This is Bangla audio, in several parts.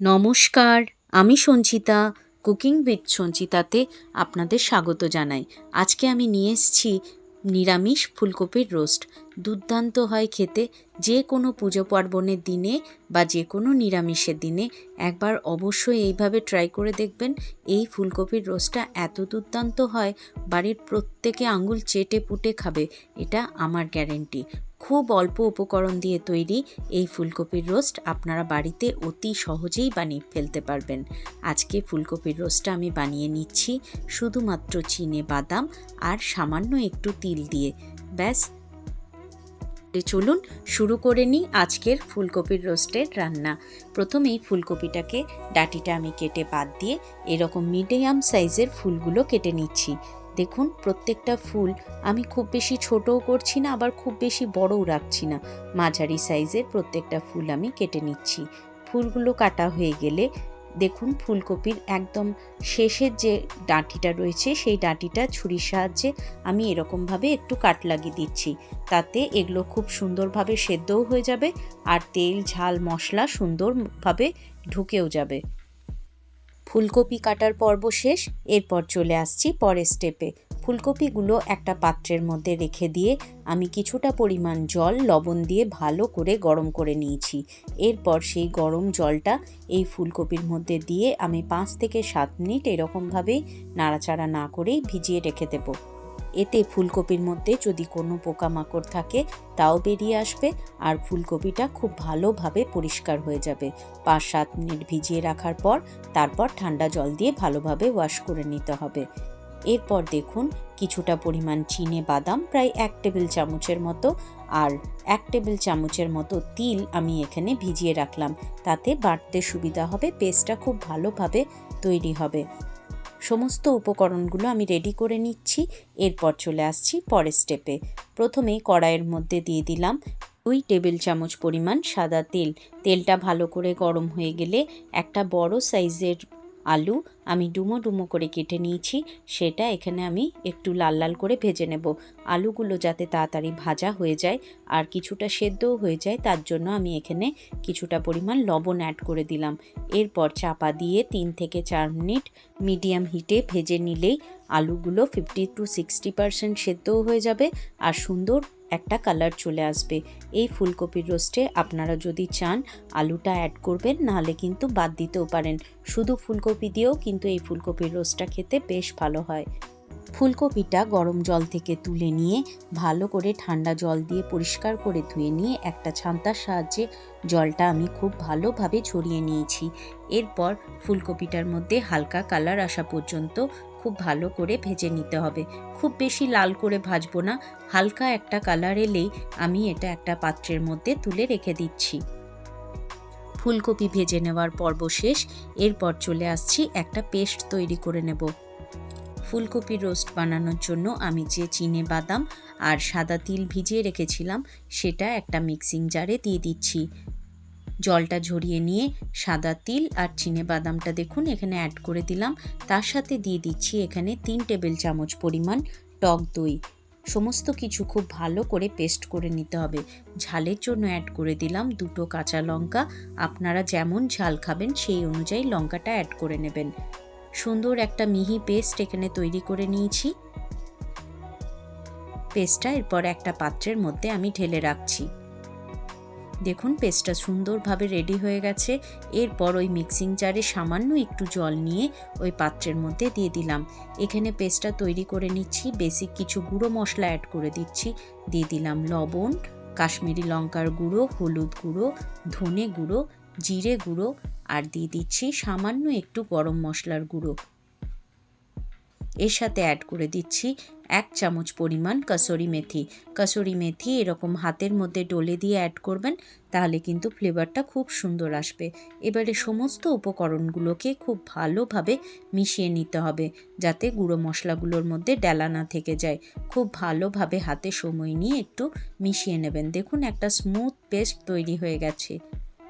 নমস্কার, আমি সঞ্চিতা, কুকিং উইথ সঞ্চিতাতে আপনাদের স্বাগত জানাই। আজকে আমি নিয়ে এসেছি নিরামিষ ফুলকপির রোস্ট। দুর্দান্ত হয় খেতে। যে কোনো পুজো পার্বণের দিনে বা যে কোনো নিরামিষের দিনে একবার অবশ্যই এইভাবে ট্রাই করে দেখবেন, এই ফুলকপির রোস্টটা এত দুর্দান্ত হয়, বাড়ির প্রত্যেকে আঙুল চেটে পুটে খাবে, এটা আমার গ্যারেন্টি খুব অল্প উপকরণ দিয়ে তৈরি এই ফুলকপির রোস্ট আপনারা বাড়িতে অতি সহজেই বানিয়ে ফেলতে পারবেন। আজকে ফুলকপির রোস্টটা আমি বানিয়ে নিচ্ছি শুধুমাত্র চিনে বাদাম আর সামান্য একটু তিল দিয়ে। ব্যাস। চলুন শুরু করে নিই আজকের ফুলকপির রোস্টের রান্না। প্রথমেই ফুলকপিটাকে ডাটিটা আমি কেটে বাদ দিয়ে এরকম মিডিয়াম সাইজের ফুলগুলো কেটে নিচ্ছি। দেখুন, প্রত্যেকটা ফুল আমি খুব বেশি ছোটও করছি না, আবার খুব বেশি বড়ও রাখছি না। মাঝারি সাইজের প্রত্যেকটা ফুল আমি কেটে নিচ্ছি। ফুলগুলো কাটা হয়ে গেলে দেখুন, ফুলকপির একদম শেষের যে ডাঁটিটা রয়েছে, সেই ডাঁটিটা ছুরির সাহায্যে আমি এরকমভাবে একটু কাট লাগিয়ে দিচ্ছি। তাতে এগুলো খুব সুন্দরভাবে সেদ্ধও হয়ে যাবে আর তেল, ঝাল, মশলা সুন্দরভাবে ঢুকেও যাবে। ফুলকপি কাটার পর্ব শেষ, এরপর চলে আসছি পরের স্টেপে ফুলকপিগুলো একটা পাত্রের মধ্যে রেখে দিয়ে আমি কিছুটা পরিমাণ জল, লবণ দিয়ে ভালো করে গরম করে নিয়েছি। এরপর সেই গরম জলটা এই ফুলকপির মধ্যে দিয়ে আমি পাঁচ থেকে সাত মিনিট এরকমভাবেই নাড়াচাড়া না করেই ভিজিয়ে রেখে দেবো। এতে ফুলকপির মধ্যে যদি কোনো পোকামাকড় থাকে, তাও বেরিয়ে আসবে আর ফুলকপিটা খুব ভালোভাবে পরিষ্কার হয়ে যাবে। পাঁচ সাত মিনিট ভিজিয়ে রাখার পর তারপর ঠান্ডা জল দিয়ে ভালোভাবে ওয়াশ করে নিতে হবে। এরপর দেখুন, কিছুটা পরিমাণ চিনে বাদাম, প্রায় এক টেবিল চামচের মতো, আর এক টেবিল চামচের মতো তিল আমি এখানে ভিজিয়ে রাখলাম। তাতে বাটতে সুবিধা হবে, পেস্টটা খুব ভালোভাবে তৈরি হবে। সমস্ত উপকরণগুলো আমি রেডি করে নিচ্ছি। এরপর চলে আসছি পরের স্টেপে প্রথমে কড়াইয়ের মধ্যে দিয়ে দিলাম দুই টেবিল চামচ পরিমাণ সাদা তেল। তেলটা ভালো করে গরম হয়ে গেলে একটা বড় সাইজের আলু আমি ডুমো ডুমো করে কেটে নিয়েছি, সেটা এখানে আমি একটু লাল লাল করে ভেজে নেব। আলুগুলো যাতে তাড়াতাড়ি ভাজা হয়ে যায় আর কিছুটা সেদ্ধও হয়ে যায়, তার জন্য আমি এখানে কিছুটা পরিমাণ লবণ অ্যাড করে দিলাম। এরপর চাপা দিয়ে তিন থেকে চার মিনিট মিডিয়াম হিটে ভেজে নিলেই আলুগুলো ফিফটি টু সিক্সটি পারসেন্ট সেদ্ধও হয়ে যাবে আর সুন্দর একটা কালার চলে আসবে। এই ফুলকপির রোস্টে আপনারা যদি চান, আলুটা অ্যাড করবেন, নাহলে কিন্তু বাদ দিতেও পারেন। শুধু ফুলকপি দিয়েও কিন্তু এই ফুলকপির রোস্টটা খেতে বেশ ভালো হয়। ফুলকপিটা গরম জল থেকে তুলে নিয়ে, ভালো করে ঠান্ডা জল দিয়ে পরিষ্কার করে ধুয়ে নিয়ে একটা ছান্তার সাহায্যে জলটা আমি খুব ভালোভাবে ছড়িয়ে নিয়েছি। এরপর ফুলকপিটার মধ্যে হালকা কালার আসা পর্যন্ত খুব ভালো করে ভেজে নিতে হবে। খুব বেশি লাল করে ভাজবো না, হালকা একটা কালার এলেই আমি এটা একটা পাত্রের মধ্যে তুলে রেখে দিচ্ছি। ফুলকপি ভেজে নেওয়ার পর্ব শেষ, এরপর চলে আসছি একটা পেস্ট তৈরি করে নেব। ফুলকপি রোস্ট বানানোর জন্য আমি যে চিনে বাদাম আর সাদা তিল ভিজিয়ে রেখেছিলাম, সেটা একটা মিক্সিং জারে দিয়ে দিচ্ছি। জলটা ঝরিয়ে নিয়ে সাদা তিল আর চিনে বাদামটা দেখুন, এখানে অ্যাড করে দিলাম। তার সাথে দিয়ে দিচ্ছি এখানে তিন টেবিল চামচ পরিমাণ টক দই। সমস্ত কিছু খুব ভালো করে পেস্ট করে নিতে হবে। ঝালের জন্য অ্যাড করে দিলাম দুটো কাঁচা লঙ্কা। আপনারা যেমন ঝাল খাবেন সেই অনুযায়ী লঙ্কাটা অ্যাড করে নেবেন। সুন্দর একটা মিহি পেস্ট এখানে তৈরি করে নিয়েছি। পেস্টটা এরপর একটা পাত্রের মধ্যে আমি ঢেলে রাখছি। দেখুন, পেস্টটা সুন্দরভাবে রেডি হয়ে গেছে। এরপর ওই মিক্সিং জারে সামান্য একটু জল নিয়ে ওই পাত্রের মধ্যে দিয়ে দিলাম। এখানে পেস্টটা তৈরি করে নিচ্ছি বেসিক কিছু গুঁড়ো মশলা অ্যাড করে দিচ্ছি। দিয়ে দিলাম লবণ, কাশ্মীরি লঙ্কার গুঁড়ো, হলুদ গুঁড়ো, ধনে গুঁড়ো, জিরে গুঁড়ো, আর দিয়ে দিচ্ছি সামান্য একটু গরম মশলার গুঁড়ো। এর সাথে অ্যাড করে দিচ্ছি এক চামচ পরিমাণ কাসরি মেথি। কাসরি মেথি এরকম হাতের মধ্যে ডলে দিয়ে অ্যাড করবেন, তাহলে কিন্তু ফ্লেভারটা খুব সুন্দর আসবে। এবারে সমস্ত উপকরণগুলোকে খুব ভালোভাবে মিশিয়ে নিতে হবে, যাতে গুঁড়ো মশলাগুলোর মধ্যে ডেলা না থেকে যায়। খুব ভালোভাবে হাতে সময় নিয়ে একটু মিশিয়ে নেবেন। দেখুন একটা স্মুথ পেস্ট তৈরি হয়ে গেছে।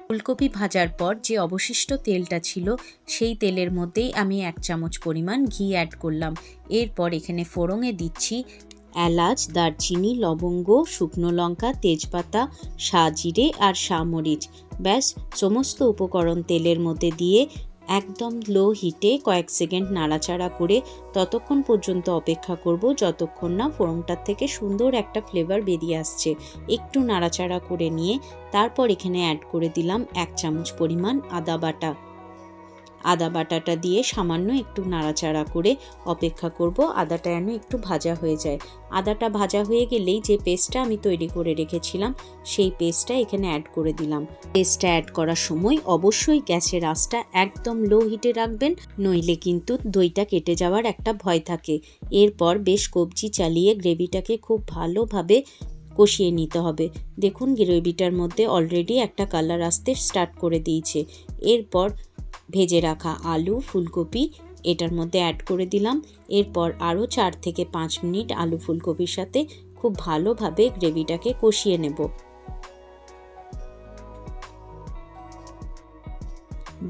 ফুলকপি ভাজার পর যে অবশিষ্ট তেলটা ছিল, সেই তেলের মধ্যেই আমি এক চামচ পরিমাণ ঘি অ্যাড করলাম। এরপর এখানে ফোড়ঙে দিচ্ছি এলাচ, দারচিনি, লবঙ্গ, শুকনো লঙ্কা, তেজপাতা, সাজিরে আর সামরিচ। ব্যাস, সমস্ত উপকরণ তেলের মধ্যে দিয়ে একদম লো হিটে কয়েক সেকেন্ড নাড়াচাড়া করে ততক্ষণ পর্যন্ত অপেক্ষা করব যতক্ষণ না ফোড়নটার থেকে সুন্দর একটা ফ্লেভার বেরিয়ে আসছে। একটু নাড়াচাড়া করে নিয়ে তারপর এখানে অ্যাড করে দিলাম এক চামচ পরিমাণ আদা বাটা। আদা বাটাটা দিয়ে সামান্য একটু নাড়াচাড়া করে অপেক্ষা করব। আদাটা যেন একটু ভাজা হয়ে যায়। আদাটা ভাজা হয়ে গেলেই যে পেস্টটা আমি তৈরি করে রেখেছিলাম, সেই পেস্টটা এখানে অ্যাড করে দিলাম। পেস্টটা অ্যাড করার সময় অবশ্যই গ্যাসের আঁচটা একদম লো হিটে রাখবেন, নইলে কিন্তু দইটা কেটে যাওয়ার একটা ভয় থাকে। এরপর বেশ কবজি চালিয়ে গ্রেভিটাকে খুব ভালোভাবে কষিয়ে নিতে হবে। দেখুন, গ্রেভিটার মধ্যে অলরেডি একটা কালার আসতে স্টার্ট করে দিয়েছে। এরপর ভেজে রাখা আলু, ফুলকপি এটার মধ্যে অ্যাড করে দিলাম। এরপর আরও চার থেকে পাঁচ মিনিট আলু ফুলকপির সাথে খুব ভালোভাবে গ্রেভিটাকে কষিয়ে নেব।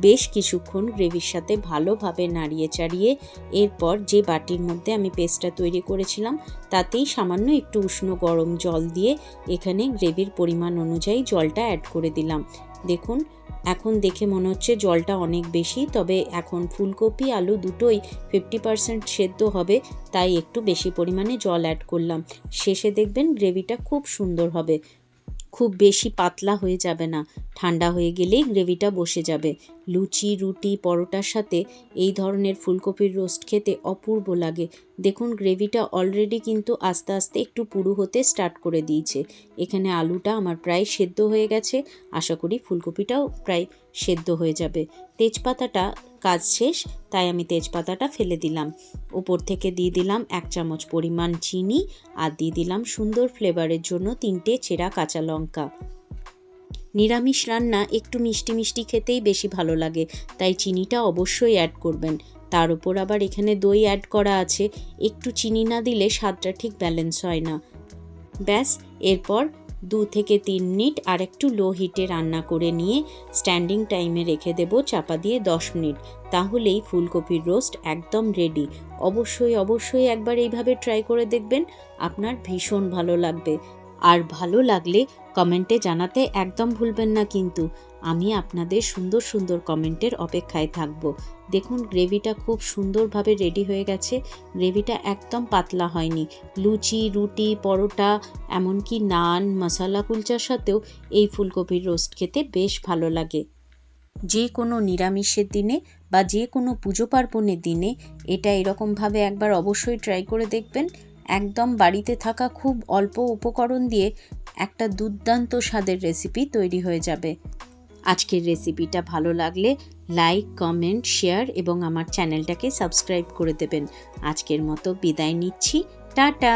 বেশ কিছুক্ষণ গ্রেভির সাথে ভালোভাবে নাড়িয়ে চাড়িয়ে এরপর যে বাটির মধ্যে আমি পেস্টটা তৈরি করেছিলাম, তাতেই সামান্য একটু উষ্ণ গরম জল দিয়ে এখানে গ্রেভির পরিমাণ অনুযায়ী জলটা অ্যাড করে দিলাম। দেখুন এখন দেখে মনে হচ্ছে জলটা অনেক বেশি, তবে এখন ফুলকপি, আলু দুটোই ফিফটি পারসেন্ট সেদ্ধ হবে, তাই একটু বেশি পরিমাণে জল অ্যাড করলাম। শেষে দেখবেন গ্রেভিটা খুব সুন্দর হবে। খুব বেশি পাতলা হয়ে যাবে না, ঠান্ডা হয়ে গেলেই গ্রেভিটা বসে যাবে। লুচি, রুটি, পরোটার সাথে এই ধরনের ফুলকপির রোস্ট খেতে অপূর্ব লাগে। দেখুন, গ্রেভিটা অলরেডি কিন্তু আস্তে আস্তে একটু পুরু হতে স্টার্ট করে দিয়েছে। এখানে আলুটা আমার প্রায় সেদ্ধ হয়ে গেছে। আশা করি ফুলকপিটাও প্রায় সেদ্ধ হয়ে যাবে। তেজপাতাটা কাজ শেষ, তাই আমি তেজপাতাটা ফেলে দিলাম। ওপর থেকে দিয়ে দিলাম এক চামচ পরিমাণ চিনি আর দিয়ে দিলাম সুন্দর ফ্লেভারের জন্য তিনটে চেরা কাঁচা লঙ্কা। নিরামিষ রান্না একটু মিষ্টি মিষ্টি খেতেই বেশি ভালো লাগে, তাই চিনিটা অবশ্যই অ্যাড করবেন। তার উপর আবার এখানে দই অ্যাড করা আছে, একটু চিনি না দিলে স্বাদটা ঠিক ব্যালেন্স হয় না। ব্যাস, এরপর দু থেকে তিন মিনিট আর একটু লো হিটে রান্না করে নিয়ে স্ট্যান্ডিং টাইমে রেখে দেবো চাপা দিয়ে দশ মিনিট। তাহলেই ফুলকপির রোস্ট একদম রেডি অবশ্যই অবশ্যই একবার এইভাবে ট্রাই করে দেখবেন, আপনার ভীষণ ভালো লাগবে। আর ভালো লাগলে কমেন্টে জানাতে একদম ভুলবেন না কিন্তু। আমি আপনাদের সুন্দর সুন্দর কমেন্টের অপেক্ষায় থাকব। দেখুন, গ্রেভিটা খুব সুন্দরভাবে রেডি হয়ে গেছে। গ্রেভিটা একদম পাতলা হয়নি। লুচি, রুটি, পরোটা, এমনকি নান, মশলা কুলচার সাথেও এই ফুলকপির রোস্ট খেতে বেশ ভালো লাগে। যে কোনো নিরামিষের দিনে বা যে কোনো পুজো পার্বণের দিনে এটা এরকমভাবে একবার অবশ্যই ট্রাই করে দেখবেন। একদম বাড়িতে থাকা খুব অল্প উপকরণ দিয়ে একটা দুর্দান্ত স্বাদের রেসিপি তৈরি হয়ে যাবে। আজকের রেসিপিটা ভালো লাগলে লাইক, কমেন্ট, শেয়ার এবং আমার চ্যানেলটাকে সাবস্ক্রাইব করে দেবেন। আজকের মতো বিদায় নিচ্ছি। টাটা!